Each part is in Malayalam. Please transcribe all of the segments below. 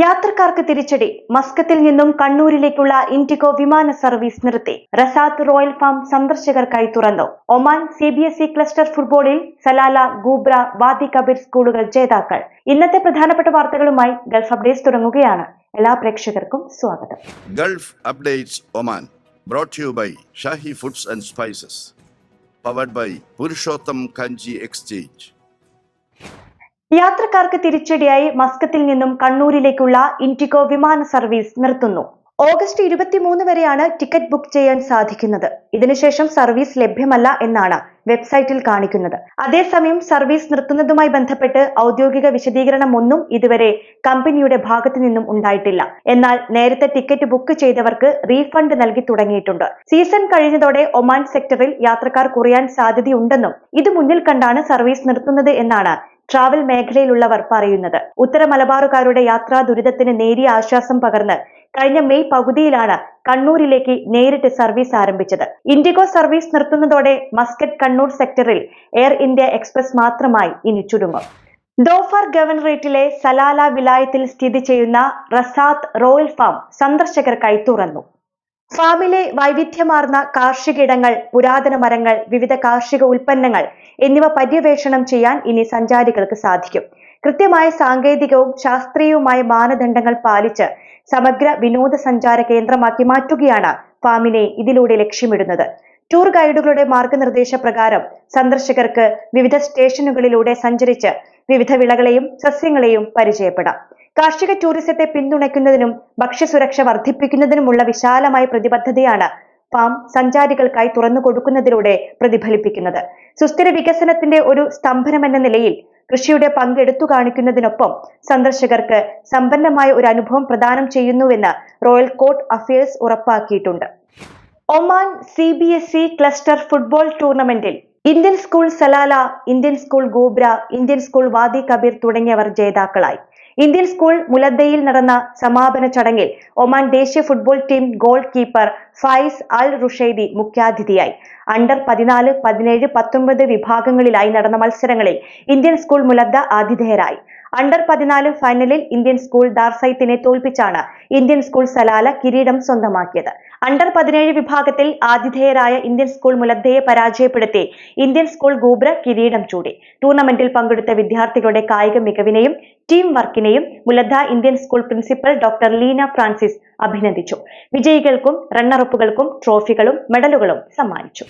യാത്രക്കാർക്ക് തിരിച്ചടി. മസ്കത്തിൽ നിന്നും കണ്ണൂരിലേക്കുള്ള ഇൻഡിഗോ വിമാന സർവീസ് നിർത്തി. റസാത്ത് റോയൽ ഫാം സന്ദർശകർക്കായി തുറന്നു. Oman C B S E cluster ഫുട്ബോളിൽ സലാല ഗൂബ്ര വാദി കബീർ സ്കൂളുകൾ ജേതാക്കൾ. ഇന്നത്തെ പ്രധാനപ്പെട്ട വാർത്തകളുമായി ഗൾഫ് അപ്ഡേറ്റ്സ് തുടങ്ങുകയാണ്. എല്ലാ പ്രേക്ഷകർക്കും സ്വാഗതം. Gulf Updates Oman brought you by Shahi Foods and Spices powered by Purushottam Kanji Exchange. യാത്രക്കാർക്ക് തിരിച്ചടിയായി മസ്കത്തിൽ നിന്നും കണ്ണൂരിലേക്കുള്ള ഇൻഡിഗോ വിമാന സർവീസ് നിർത്തുന്നു. ഓഗസ്റ്റ് ഇരുപത്തിമൂന്ന് വരെയാണ് ടിക്കറ്റ് ബുക്ക് ചെയ്യാൻ സാധിക്കുന്നത്. ഇതിനുശേഷം സർവീസ് ലഭ്യമല്ല എന്നാണ് വെബ്സൈറ്റിൽ കാണിക്കുന്നത്. അതേസമയം സർവീസ് നിർത്തുന്നതുമായി ബന്ധപ്പെട്ട് ഔദ്യോഗിക വിശദീകരണം ഒന്നും ഇതുവരെ കമ്പനിയുടെ ഭാഗത്തു നിന്നും ഉണ്ടായിട്ടില്ല. എന്നാൽ നേരത്തെ ടിക്കറ്റ് ബുക്ക് ചെയ്തവർക്ക് റീഫണ്ട് നൽകി തുടങ്ങിയിട്ടുണ്ട്. സീസൺ കഴിഞ്ഞതോടെ ഒമാൻ സെക്ടറിൽ യാത്രക്കാർ കുറയാൻ സാധ്യതയുണ്ടെന്നും ഇത് മുന്നിൽ കണ്ടാണ് സർവീസ് നിർത്തുന്നത് എന്നാണ് ട്രാവൽ മേഖലയിലുള്ളവർ പറയുന്നത്. ഉത്തര മലബാറുകാരുടെ യാത്രാ ദുരിതത്തിന് നേരിയ ആശ്വാസം പകർന്ന് കഴിഞ്ഞ മെയ് പകുതിയിലാണ് കണ്ണൂരിലേക്ക് നേരിട്ട് സർവീസ് ആരംഭിച്ചത്. ഇൻഡിഗോ സർവീസ് നിർത്തുന്നതോടെ മസ്കറ്റ് കണ്ണൂർ സെക്ടറിൽ എയർ ഇന്ത്യ എക്സ്പ്രസ് മാത്രമായി ഇനി ചുരുങ്ങും. ദോഫർ ഗവർണറേറ്റിലെ സലാല വിലായത്തിൽ സ്ഥിതി ചെയ്യുന്ന റസാത്ത് റോയൽ ഫാം സന്ദർശകർക്കായി തുറന്നു. ഫാമിലെ വൈവിധ്യമാർന്ന കാർഷിക ഇടങ്ങൾ പുരാതന മരങ്ങൾ വിവിധ കാർഷിക ഉൽപ്പന്നങ്ങൾ എന്നിവ പര്യവേഷണം ചെയ്യാൻ ഇനി സഞ്ചാരികൾക്ക് സാധിക്കും. കൃത്യമായ സാങ്കേതികവും ശാസ്ത്രീയവുമായ മാനദണ്ഡങ്ങൾ പാലിച്ച് സമഗ്ര വിനോദസഞ്ചാര കേന്ദ്രമാക്കി മാറ്റുകയാണ് ഫാമിനെ ഇതിലൂടെ ലക്ഷ്യമിടുന്നത്. ടൂർ ഗൈഡുകളുടെ മാർഗനിർദ്ദേശ പ്രകാരം സന്ദർശകർക്ക് വിവിധ സ്റ്റേഷനുകളിലൂടെ സഞ്ചരിച്ച് വിവിധ വിളകളെയും സസ്യങ്ങളെയും പരിചയപ്പെടാം. കാർഷിക ടൂറിസത്തെ പിന്തുണയ്ക്കുന്നതിനും ഭക്ഷ്യസുരക്ഷ വർദ്ധിപ്പിക്കുന്നതിനുമുള്ള വിശാലമായ പ്രതിബദ്ധതയാണ് ഫാം സഞ്ചാരികൾക്കായി തുറന്നു കൊടുക്കുന്നതിലൂടെ പ്രതിഫലിപ്പിക്കുന്നത്. സുസ്ഥിര വികസനത്തിന്റെ ഒരു സ്തംഭനം എന്ന നിലയിൽ കൃഷിയുടെ പങ്ക് എടുത്തു കാണിക്കുന്നതിനൊപ്പം സന്ദർശകർക്ക് സമ്പന്നമായ ഒരു അനുഭവം പ്രദാനം ചെയ്യുന്നുവെന്ന് royal court affairs ഉറപ്പാക്കിയിട്ടുണ്ട്. Oman C B S E cluster football ടൂർണമെന്റിൽ Indian school Salalah Indian school Ghubra Indian school Wadi Kabir തുടങ്ങിയവർ ജേതാക്കളായി. ഇന്ത്യൻ സ്കൂൾ മുലദ്ദയിൽ നടന്ന സമാപന ചടങ്ങിൽ ഒമാൻ ദേശീയ football team goalkeeper Faiz Al Rushaidi മുഖ്യാതിഥിയായി. അണ്ടർ പതിനാല് പതിനേഴ് പത്തൊമ്പത് വിഭാഗങ്ങളിലായി നടന്ന മത്സരങ്ങളിൽ ഇന്ത്യൻ സ്കൂൾ മുലദ്ദ ആതിഥേയരായി. അണ്ടർ പതിനാല് ഫൈനലിൽ ഇന്ത്യൻ സ്കൂൾ ദാർസൈത്തിനെ തോൽപ്പിച്ചാണ് ഇന്ത്യൻ സ്കൂൾ സലാല കിരീടം സ്വന്തമാക്കിയത്. അണ്ടർ പതിനേഴ് വിഭാഗത്തിൽ ആതിഥേയരായ ഇന്ത്യൻ സ്കൂൾ മുലദ്ധയെ പരാജയപ്പെടുത്തി. ഇന്ത്യൻ സ്കൂൾ ഗൂബ്ര കിരീടം ചൂടി. ടൂർണമെന്റിൽ പങ്കെടുത്ത വിദ്യാർത്ഥികളുടെ കായിക മികവിനെയും team വർക്കിനെയും Mulladah Indian school principal doctor Leena Francis അഭിനന്ദിച്ചു. വിജയികൾക്കും റണ്ണറപ്പുകൾക്കും ട്രോഫികളും മെഡലുകളും സമ്മാനിച്ചു.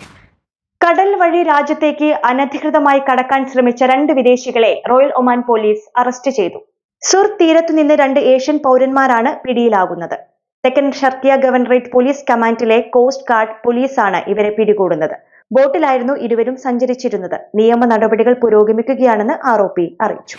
കടൽ വഴി രാജ്യത്തേക്ക് അനധികൃതമായി കടക്കാൻ ശ്രമിച്ച രണ്ട് വിദേശികളെ റോയൽ ഒമാൻ പോലീസ് അറസ്റ്റ് ചെയ്തു. സുർ തീരത്തു നിന്ന് രണ്ട് ഏഷ്യൻ പൗരന്മാരാണ് പിടിയിലാകുന്നത്. തെക്കൻ ഷർക്കിയ ഗവർണറേറ്റ് പോലീസ് കമാൻഡിലെ കോസ്റ്റ് ഗാർഡ് പോലീസാണ് ഇവരെ പിടികൂടുന്നത്. ബോട്ടിലായിരുന്നു ഇരുവരും സഞ്ചരിച്ചിരുന്നത്. നിയമ നടപടികൾ പുരോഗമിക്കുകയാണെന്ന് ആരോപി അറിയിച്ചു.